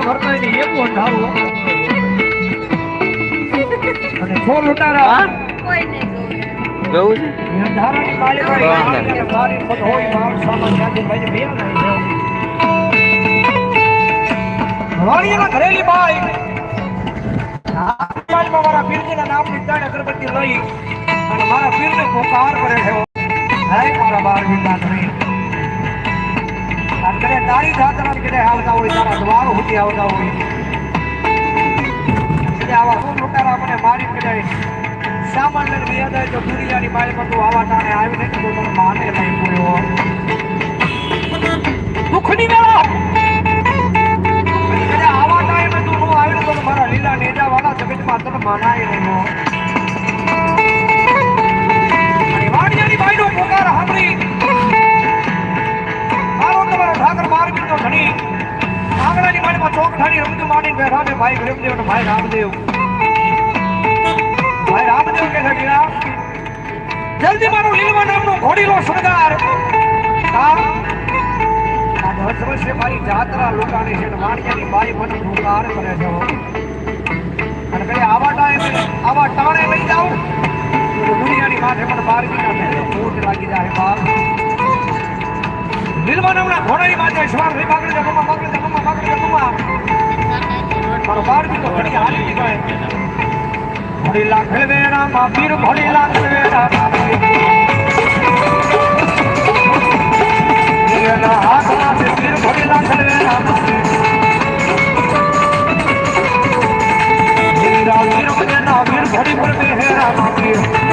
ભરતા હોય ને એવું અંધારું અને છો લૂંટારા કોઈ નહીં જોવે. છે એ અંધારાની કાલે કાલે મારી પદ હોય માલ સામાન ત્યાંથી ભાઈ બે નહીં. વાણિયાના ઘરેલી બાઈ આજમાં મારા પીરજીના નામની ત્રણ અગરબત્તી લઈ અને મારા પીરને પોકાર કરે છે હે મારા બાર વિંદા ધણી આવતા હોય, તારા દ્વાર સુધી આવતા હોય. કદાચ આવા શું લૂંટારા મને મારી કદાચ સામાન લઈને વ્યા તો દુનિયાની માળીમાં તું આવા ટાણે નથી, તો તને માને નહીં પૂર્યો. દુઃખની વેળા ભાઈ ગરીબદેવ અને ભાઈ રામદેવ. ભાઈ રામદેવ કે છે વીરા, જલ્દી મારો લીલવા નામનો ઘોડીલો શણગાર. હા? આ દસ વર્ષે મારી જાત્રા લોકાની છે વાણિયાની બાઈ મને ઢોકાર કરે છે અને કઈ આવા ટાઈમ આવા ટાણે લઈ જાઓ? દુનિયાની માથે પણ બાર મહિના પહેલા ફૂટ લાગી જાય બાપ. લીલવા નામના ઘોડાની માથે શ્વાર રે બાગડી જા મમ્મા બાગડી જા મમ્મા બાગડી જા कारोबार भी तो बड़ी हाल की गए भोली लाख मेरा माफी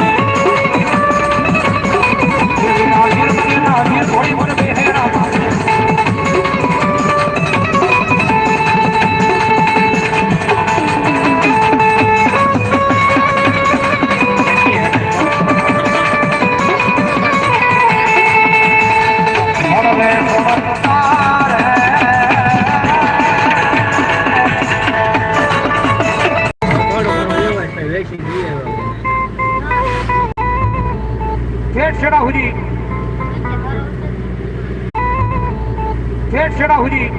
别吃了，兄弟！别吃了，兄弟！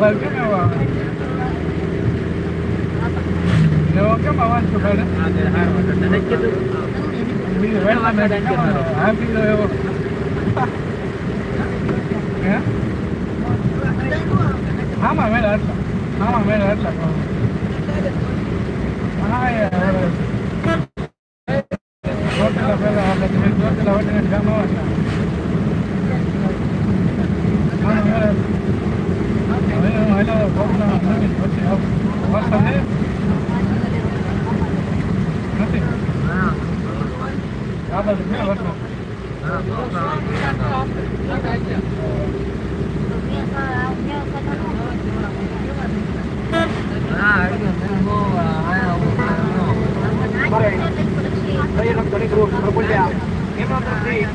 lên cái nào à? Nếu cái màu anh chụp lên đấy. À, thì hai mà đánh chết đấy. Bây giờ em làm này đánh chết rồi. Hai phi rồi. Hả? நான் மேலே ஆடல ஆமாம் மேலே ஆடல ஹோட்டலில் மேலே ஆடல ஹோட்டலில் ஓட்டு நிற்காம ஆமாம் மேலே மேலே போகணும்